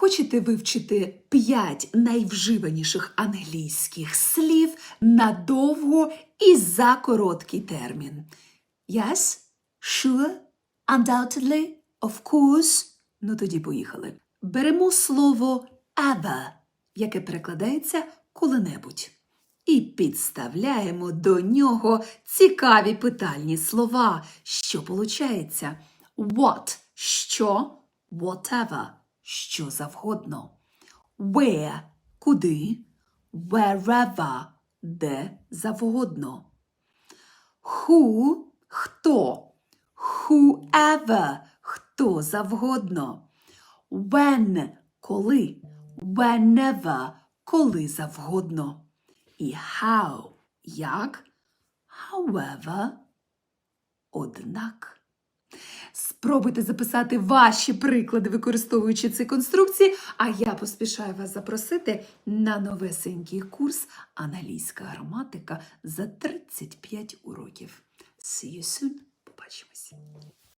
Хочете вивчити 5 найвживаніших англійських слів надовго і за короткий термін? Yes? Sure? Undoubtedly? Of course? Ну тоді поїхали. Беремо слово ever, яке перекладається коли-небудь. І підставляємо до нього цікаві питальні слова. Що получається? What – що? Whatever – що завгодно. Where – куди? Wherever – де завгодно. Who – хто? Whoever – хто завгодно. When – коли? Whenever – коли завгодно. І how – як? However – однак. Спробуйте записати ваші приклади, використовуючи ці конструкції, а я поспішаю вас запросити на новесенький курс Англійська граматика за 35 уроків. See you soon. Побачимось!